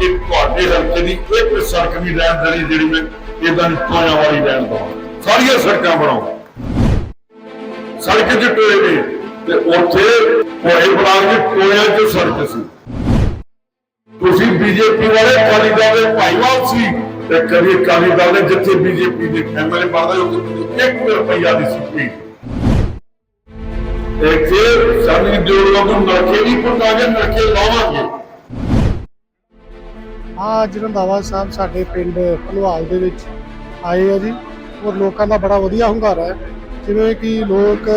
ਕੇ ਤੁਹਾਡੇ ਹਲਕੇ ਦੀ ਇੱਕ ਸੜਕ ਵੀ ਰਹਿਣ ਦੇਣੀ ਜਿਹੜੀ ਮੈਂ ਇਦਾਂ ਦੀ ਟੋਇਆਂ ਵਾਲੀ ਰਹਿਣ ਦਵਾਂ। ਸਾਰੀਆਂ ਸੜਕਾਂ ਬਣਾਓ। ਸੜਕ 'ਚ ਟੋਏ ਨੇ ਤੇ ਉੱਥੇ ਹੋਏ ਬਣਾ ਕੇ ਟੋਇਆਂ 'ਚ ਸੜਕ ਸੀ। ਤੁਸੀਂ ਬੀਜੇਪੀ ਵਾਲੇ ਅਕਾਲੀ ਦਲ ਦੇ ਭਾਈਵਾਲ ਸੀ ਤੇ ਕਦੀ ਅਕਾਲੀ ਦਲ ਦੇ ਜਿੱਥੇ ਬੀਜੇਪੀ ਦੇ ਐਮਐਲਏ ਬਣਦਾ ਉੱਥੇ 1 ਰੁਪਈਆ ਦੀ ਸੀ। ਇੱਥੇ ਸਾਡੀ ਜੋੜਾਂ ਨੂੰ ਨਰਕੇ ਨਹੀਂ ਪਟਾਗੇ ਨਰਕੇ ਲਾਵਾਂਗੇ। ਹਾਂ ਅੱਜ ਰੰਧਾਵਾ ਸਾਹਿਬ ਸਾਡੇ ਪਿੰਡ ਭਲਵਾਲ ਦੇ ਵਿੱਚ ਆਏ ਆ ਜੀ, ਔਰ ਲੋਕਾਂ ਦਾ ਬੜਾ ਵਧੀਆ ਹੁੰਗਾਰਾ ਹੈ। ਜਿਵੇਂ ਕਿ ਲੋਕ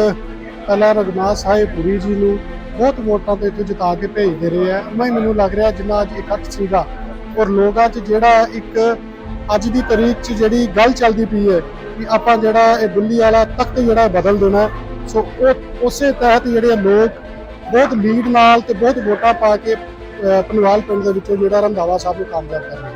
ਪਹਿਲਾਂ ਰਗਨਾਥ ਸਾਹਿਬ ਪੁਰੀ ਜੀ ਨੂੰ ਬਹੁਤ ਵੋਟਾਂ ਤੇ ਇੱਥੇ ਜਿਤਾ ਕੇ ਭੇਜਦੇ ਰਹੇ ਆ। ਮੈਂ ਮੈਨੂੰ ਲੱਗ ਰਿਹਾ ਜਿੰਨਾ ਅੱਜ ਇਕੱਠ ਸੀਗਾ। ਔਰ ਲੋਕਾਂ 'ਚ ਜਿਹੜਾ ਇੱਕ ਅੱਜ ਦੀ ਤਾਰੀਖ 'ਚ ਜਿਹੜੀ ਗੱਲ ਚੱਲਦੀ ਪਈ ਹੈ ਕਿ ਆਪਾਂ ਜਿਹੜਾ ਇਹ ਦਿੱਲੀ ਵਾਲਾ ਤਖਤ ਜਿਹੜਾ ਬਦਲ ਦੇਣਾ ਸੋ ਉਹ ਉਸੇ ਤਹਿਤ ਜਿਹੜੇ ਲੋਕ ਬਹੁਤ ਲੀਡ ਨਾਲ ਤੇ ਬਹੁਤ ਵੋਟਾਂ ਪਾ ਕੇ ਪਨਵਾਲ ਪਿੰਡ ਦੇ ਵਿੱਚੋਂ ਜਿਹੜਾ ਰੰਧਾਵਾ ਸਾਹਿਬ ਨੂੰ ਕਾਮਯਾਬ ਕਰ ਰਹੇ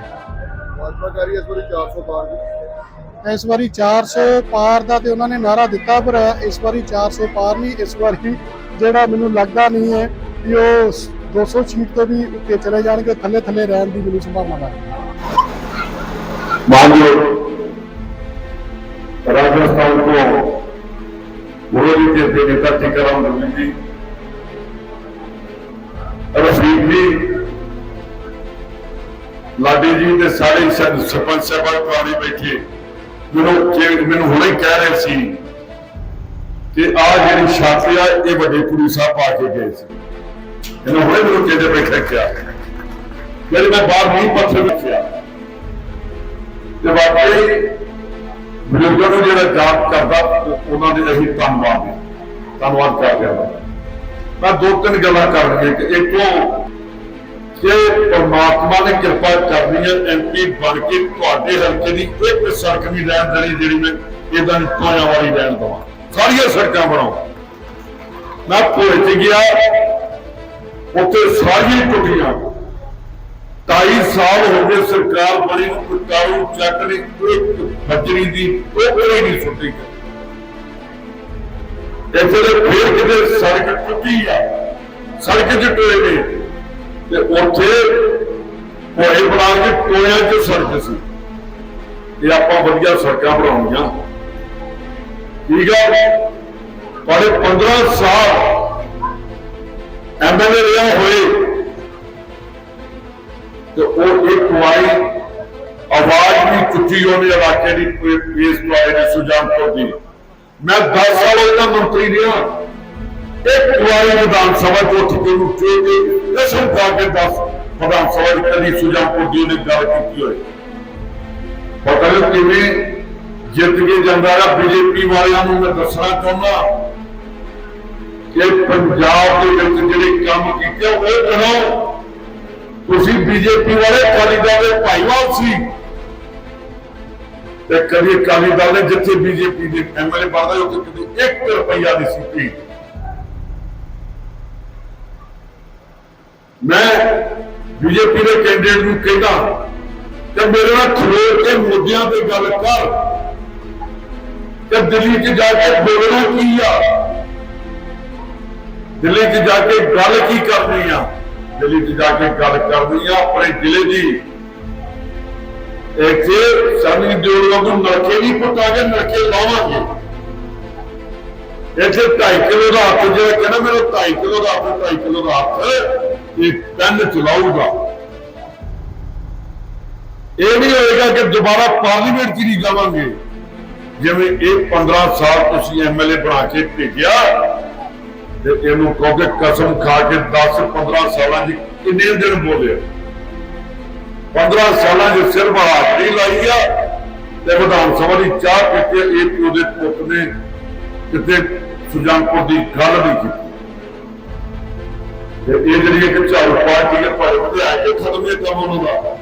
ਭਾਜਪਾ ਰਹੀ ਹੈ ਇਸ ਵਾਰੀ 400 ਪਾਰ ਦੀ। ਇਸ ਵਾਰੀ 400 ਪਾਰ ਦਾ ਤੇ ਉਹਨਾਂ ਨੇ ਨਾਰਾ ਦਿੱਤਾ ਪਰ ਇਸ ਵਾਰੀ 400 ਪਾਰ ਨਹੀਂ ਇਸ ਵਾਰੀ ਜਿਹੜਾ ਮੈਨੂੰ ਲੱਗਦਾ ਨਹੀਂ ਹੈ ਕਿ ਉਹ 200 ਸੀਟ ਤੋਂ ਵੀ ਉੱਤੇ ਚਲੇ ਜਾਣਗੇ ਥੱਲੇ ਥੱਲੇ ਰਹਿਣ ਦੀ ਮੈਨੂੰ ਸੰਭਾਵਨਾ ਹੈ। ਮਾਨਯੋਗ ਰਾਜਸਥਾਨ ਤੋਂ ਵਿਰੋਧੀ ਧਿਰ ਦੇ ਨੇਤਾ ਟਿਕਾਰਾਮ ਗੰਭੀਰ ਜੀ ਰਫੀਕ ਜੀ, ਲਾਡੀ ਜੀ ਤੇ ਸਾਰੇ ਸ- ਸਰਪੰਚ ਸਾਹਿਬਾਨ ਪੁਰਾਣੇ ਬੈਠੇ। ਮੈਨੂੰ ਕਿ- ਮੈਨੂੰ ਹੁਣੇ ਕਹਿ ਰਹੇ ਸੀ ਕਿ ਆ ਜਿਹੜੀ ਛਾਤੀ ਆ, ਇਹ ਵੱਡੇ ਪੁਰੀ ਸਾਹਿਬ ਪਾ ਕੇ ਗਏ ਸੀ। ਇਹਨੂੰ ਹੁਣੇ ਮੈਨੂੰ ਕਹਿੰਦੇ ਬੈਠੇ ਕਿਹਾ ਜਿਹੜੀ ਮੈਂ ਬਾਹਰ ਨਹੀਂ ਪੱਥਰ ਰੱਖਿਆ। ਤੇ ਵਾਕਈ ਬਜ਼ੁਰਗਾਂ ਨੂੰ ਜਿਹੜਾ ਯਾਦ ਕਰਦਾ, ਉਹ- ਉਹਨਾਂ ਦੇ ਅਸੀਂ ਧੰਨਵਾਦ ਹੈ ਧੰਨਵਾਦ ਕਰਦੇ ਹਾਂ। ਮੈਂ ਦੋ ਤਿੰਨ ਗੱਲਾਂ ਕਰਨੀਆਂ ਕਿ ਇੱਕੋ ਕਿ ਪਰਮਾਤਮਾ ਨੇ ਕਿਰਪਾ ਕਰਨੀ ਹੈ ਐਮਪੀ ਬਣ ਕੇ ਤੁਹਾਡੇ ਹਲਕੇ ਦੀ ਇੱਕ ਸੜਕ ਵੀ ਰਹਿਣ ਦੇਣੀ ਜਿਹੜੀ ਮੈਂ ਇਦਾਂ ਦੀ ਵਾਲੀ ਰਹਿਣ ਦਵਾਂ। ਸਾਰੀਆਂ ਸੜਕਾਂ ਬਣਾਓ। ਮੈਂ ਭੋਏ ਚ ਗਿਆ, ਉੱਥੇ ਸਾਰੀਆਂ ਟੁੱਟੀਆਂ। ਢਾਈ ਸਾਲ ਹੋ ਗਏ ਸਰਕਾਰ ਬਣੀ ਨੂੰ, ਕੋਈ ਕਾਰੂ ਚੱਕ ਨਹੀਂ ਇੱਕ ਬੱਜਰੀ ਦੀ ਟੋਕਰੀ ਨਹੀਂ ਸੁੱਟੀ। ਇੱਥੇ ਦੇ ਫੇਰ ਕਿਤੇ ਸੜਕ ਟੁੱਟੀ ਆ। ਸੜਕ 'ਚ ਟੋਏ ਨੇ। ਤੇ ਉੱਥੇ ਹੋਏ ਬਣਾ ਕੇ ਟੋਇਆਂ 'ਚ ਸੜਕ ਸੀ। ਇਹ ਆਪਾਂ ਵਧੀਆ ਸੜਕਾਂ ਬਣਾਉਣੀਆਂ। ਠੀਕ ਆ। ਪਰ 15 ਸਾਲ ਐਮਐਲਏ ਰਿਹਾ ਹੋਏ। ਤੇ ਉਹ ਇੱਕ ਵਾਰੀ ਆਵਾਜ਼ ਵੀ ਚੁੱਕੀ ਉਹਨੇ ਇਲਾਕੇ ਦੀ ਪੇਸ ਵਾਲੇ ਨੇ ਸੁਜਾਨਪੁਰ ਦੀ। ਮੈਂ 10 ਸਾਲ ਉਹਦਾ ਮੰਤਰੀ ਰਿਹਾ। ਇੱਕ ਵਾਰੀ ਵਿਧਾਨ ਸਭਾ ਚ ਉੱਠ ਕੇ ਨੂੰ ਚੋ ਕਸਮ ਖਾ ਕੇ 10 ਵਿਧਾਨ ਸਭਾ ਚ ਕਦੀ ਸੁਜਾਨਪੁਰ ਦੀ ਉਹਨੇ ਗੱਲ ਕੀਤੀ ਹੋਈ ਪਤਾ ਨਹੀਂ ਕਿਵੇਂ ਜਿੱਤ ਕੇ ਜਾਂਦਾ ਰਿਹਾ। ਬੀਜੇਪੀ ਵਾਲਿਆਂ ਨੂੰ ਮੈਂ ਦੱਸਣਾ ਚਾਹੁੰਦਾ ਕਿ ਪੰਜਾਬ ਦੇ ਵਿੱਚ ਜਿਹੜੇ ਕੰਮ ਕੀਤੇ ਉਹ ਬਣਾਓ ਤੁਸੀਂ ਬੀਜੇਪੀ ਵਾਲੇ ਅਕਾਲੀ ਦਲ ਦੇ ਭਾਈਵਾਲ ਸੀ। ਤੇ ਕਦੀ ਅਕਾਲੀ ਦਲ ਦੇ ਜਿੱਥੇ ਬੀਜੇਪੀ ਦੇ ਐਮਐਲਏ ਬਣਦਾ ਉੱਥੇ ਕਦੀ 1 ਰੁਪਈਆ ਦੀ ਸੀ ਮੈਂ ਬੀਜੇਪੀ ਦੇ ਕੈਂਡੀਡੇਟ ਨੂੰ ਕਹਿੰਦਾ ਕਿ ਮੇਰੇ ਨਾਲ ਖਲੋ ਕੇ ਮੁੱਦਿਆਂ ਤੇ ਗੱਲ ਕਰ। ਕਿ ਦਿੱਲੀ 'ਚ ਜਾ ਕੇ ਬੋਲਣਾ ਕੀ ਆ? ਦਿੱਲੀ 'ਚ ਜਾ ਕੇ ਗੱਲ ਕੀ ਕਰਨੀ ਆ? ਦਿੱਲੀ 'ਚ ਜਾ ਕੇ ਗੱਲ ਕਰਨੀ ਆ ਆਪਣੇ ਜ਼ਿਲ੍ਹੇ ਦੀ ਇੱਥੇ ਸਾਡੀ ਜੋੜਾਂ ਨੂੰ ਨਰਕੇ ਨਹੀਂ ਪਟਾਗੇ, ਨਰਕੇ ਲਾਵਾਂਗੇ। ਇੱਥੇ 2.5 ਕਿਲੋ ਦਾ ਹੱਥ ਜਿਹੜਾ ਕਹਿੰਦਾ ਮੇਰਾ 2.5 ਕਿਲੋ ਦਾ ਹੱਥ 2.5 ਕਿਲੋ ਦਾ ਹੱਥ, ਇਹ ਪੈਨ ਚਲਾਊਗਾ। ਇਹ ਨਹੀਂ ਹੋਏਗਾ ਕਿ ਦੁਬਾਰਾ ਪਾਰਲੀਮੈਂਟ 'ਚ ਨਹੀਂ ਜਾਵਾਂਗੇ। ਜਿਵੇਂ ਇਹ 15 ਸਾਲ ਤੁਸੀਂ ਐਮਐਲਏ ਬਣਾ ਕੇ ਭੇਜਿਆ, ਤੇ ਇਹਨੂੰ ਕਹੋਗੇ ਕਸਮ ਖਾ ਕੇ 10 15 ਸਾਲਾਂ ਦੀ ਕਿੰਨੇ ਦਿਨ ਬੋਲਿਆ? 15 ਸਾਲਾਂ ਦੇ ਸਿਰ ਬਹਾਦਰੀ ਲਾਈ ਆ ਤੇ ਵਿਧਾਨ ਸਭਾ ਦੀ ਚਾਹ ਪੀਤੇ ਇਹ ਪਿਓ ਦੇ ਪੁੱਤ ਨੇ ਕਿਤੇ ਸੁਜਾਨਪੁਰ ਦੀ ਗੱਲ ਨਹੀਂ ਕੀਤੀ। ਤੇ ਇਹ ਜਿਹੜੀ ਇੱਕ ਝਾੜੂ ਪਾਰਟੀ ਹੈ ਪਰ ਉਹਦੇ ਕੇ ਖਤਮ ਇਹ ਕੰਮ ਉਹਨਾਂ ਦਾ।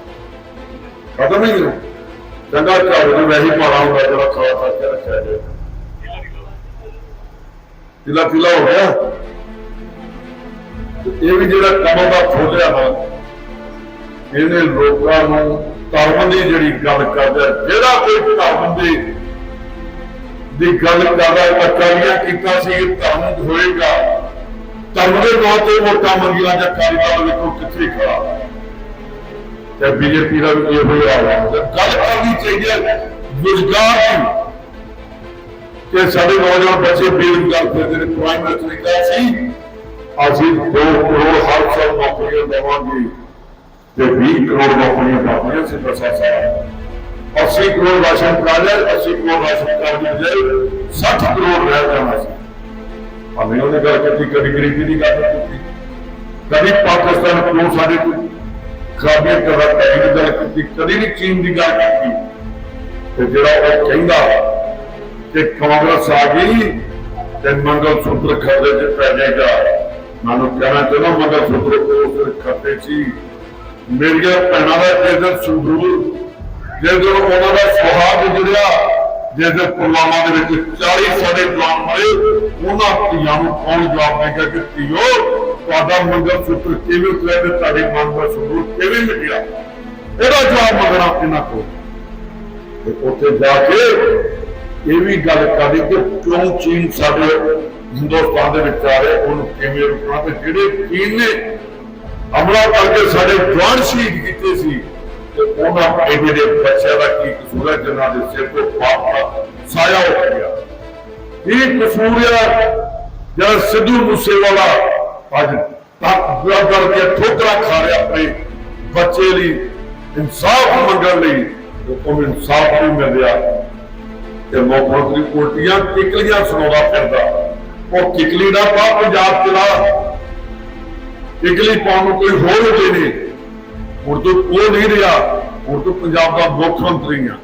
ਖਤਮ ਹੀ ਨਹੀਂ ਚੰਗਾ ਝਾੜੂ ਨੂੰ ਵੈਸੇ ਪਾਣਾ ਹੁੰਦਾ, ਜਿਹੜਾ ਖਾ ਖਾ ਕੇ ਰੱਖਿਆ ਜਾਏ ਪੀਲਾ ਪੀਲਾ ਹੋ ਗਿਆ। ਇਹ ਵੀ ਜਿਹੜਾ ਕੰਮ ਦਾ ਫੋਲਿਆ ਨਾ ਇਹਨੇ ਲੋਕਾਂ ਨੂੰ ਧਰਮ ਦੀ ਜਿਹੜੀ ਗੱਲ ਕਰਦਾ ਜਿਹੜਾ ਕੋਈ ਧਰਮ ਦੀ ਦੀ ਗੱਲ ਕਰਦਾ ਅਕਾਲੀਆਂ ਕੀਤਾ ਸੀ, ਇਹ ਧਰਮ ਹੋਏਗਾ। ਧਰਮ ਦੇ ਨਾਂ ਤੇ ਵੋਟਾਂ ਮੰਗੀਆਂ ਜਾਂ ਕਾਲੀ ਵੇਖੋ ਕਿੱਥੇ ਖੜਾ ਤੇ ਬੀਜੇਪੀ ਦਾ ਵੀ ਇਹੋ ਹੀ ਹਾਲ ਹੈ। ਗੱਲ ਕਰਨੀ ਚਾਹੀਦੀ ਹੈ, ਰੁਜ਼ਗਾਰ ਦੀ। ਕਿ ਸਾਡੇ ਨੌਜਵਾਨ ਬੱਚੇ ਬੇਰੁਜ਼ਗਾਰ ਫਿਰਦੇ ਨੇ ਪ੍ਰਾਈਮ ਮਿਨਿਸਟਰ ਨੇ ਕਿਹਾ ਸੀ, ਅਸੀਂ 2 ਕਰੋੜ ਹਰ ਸਾਲ ਨੌਕਰੀਆਂ ਦੇਵਾਂਗੇ। ਤੇ 20 ਕਰੋੜ ਨੌਕਰੀਆਂ ਦੇਵਾਂਗੇ ਸਿੱਧਾ ਸਾਸਾ 80 crore ration card 80 crore ration card ਦੀ 60 ਕਰੋੜ ਰਹਿ ਜਾਣਾ ਸੀ। ਹਮੇ ਉਹਨੇ ਗੱਲ ਕੀਤੀ ਕਦੀ ਗਰੀਬੀ ਦੀ ਗੱਲ ਕੀਤੀ, ਕਦੀ ਪਾਕਿਸਤਾਨ ਕੋਲ ਸਾਡੇ ਕੋਲ ਖਰਾਬੀਆਂ ਕਰਦਾ ਪੈਣੀ ਦੀ ਗੱਲ ਕੀਤੀ, ਕਦੀ ਨਹੀਂ ਚੀਨ ਦੀ ਗੱਲ ਕੀਤੀ। ਤੇ ਜਿਹੜਾ ਉਹ ਕਹਿੰਦਾ ਕਿ ਕਾਂਗਰਸ ਆ ਗਈ ਤੇ ਮੰਗਲ ਸੂਤਰ ਖਰਦੇ ਚ ਪੈ ਜਾਏਗਾ। ਮੈਨੂੰ ਕਹਿਣਾ ਚਾਹੁੰਦਾ, ਮੰਗਲ ਸੂਤਰ ਕੋਲ ਖੱਤੇ ਸੀ। ਮੇਰੀਆਂ ਭੈਣਾਂ ਦਾ ਜਿਸ ਦਿਨ ਸੰਦੂਰ ਜਿਸ ਦਿਨ ਉਹਨਾਂ ਦਾ ਸੁਹਾਗ ਗੁਜ਼ਰਿਆ ਜਿਸ ਦਿਨ ਪੁਲਵਾਮਾ ਦੇ ਵਿੱਚ 40 ਸਾਡੇ ਜਵਾਨ ਮਰੇ, ਉਹਨਾਂ ਧੀਆਂ ਨੂੰ ਕੌਣ ਜਵਾਬ ਦੇਗਾ ਕਿ ਧੀਓ, ਤੁਹਾਡਾ ਮੰਗਲ ਸੂਤਰ ਕਿਵੇਂ ਉਤਰਿਆ ਤੇ ਤੁਹਾਡੇ ਮਨ ਦਾ ਸੰਦੂਰ ਕਿਵੇਂ ਮਿਟਿਆ? ਇਹਦਾ ਜਵਾਬ ਮੰਗਣਾ ਇਹਨਾਂ ਕੋਲ। ਤੇ ਉੱਥੇ ਜਾ ਕੇ ਇਹ ਵੀ ਗੱਲ ਕਰਨੀ ਕਿ ਕਿਉਂ ਚੀਨ ਸਾਡੇ ਹਿੰਦੁਸਤਾਨ ਦੇ ਵਿੱਚ ਆ ਰਿਹਾ, ਉਹਨੂੰ ਕਿਵੇਂ ਰੋਕਣਾ ਤੇ ਜਿਹੜੇ ਚੀਨ ਨੇ ਹਮਲਾ ਕਰਕੇ ਸਾਡੇ ਜਵਾਨ ਸ਼ਹੀਦ ਕੀਤੇ ਸੀ ਤੇ ਉਹਨਾਂ ਇਹਦੇ ਦੇ ਬੱਚਿਆਂ ਦਾ ਕੀ ਕਸੂਰ ਹੈ, ਜਿਨ੍ਹਾਂ ਦੇ ਸਿਰ ਤੋਂ ਪਾਪ ਦਾ ਸਾਇਆ ਹੋ ਗਿਆ। ਇਹ ਕਸੂਰ ਹੈ ਜਿਹੜਾ ਸਿੱਧੂ ਮੂਸੇਵਾਲਾ ਅੱਜ ਤੱਕ ਦਰ ਦਰ ਕੇ ਖਾ ਰਿਹਾ ਆਪਣੇ ਬੱਚੇ ਲਈ, ਇਨਸਾਫ ਮੰਗਣ ਲਈ, ਤੇ ਇਨਸਾਫ ਨਹੀਂ ਮਿਲ ਰਿਹਾ। ਤੇ ਮੁੱਖ ਮੰਤਰੀ ਉਲਟੀਆਂ ਕਿਕਲੀਆਂ ਸੁਣਾਉਂਦਾ ਫਿਰਦਾ। ਉਹ ਕਿਕਲੀ ਦਾ ਪਾ ਪੰਜਾਬ ਚਲਾ ਕਿਕਲੀ ਪਾਉਣ ਨੂੰ ਕੋਈ ਹੋਰ ਹੁੰਦੇ ਨੇ ਹੁਣ ਤੋਂ ਉਹ ਨਹੀਂ ਰਿਹਾ, ਹੁਣ ਤੋਂ ਪੰਜਾਬ ਦਾ ਮੁੱਖ ਮੰਤਰੀ ਆ।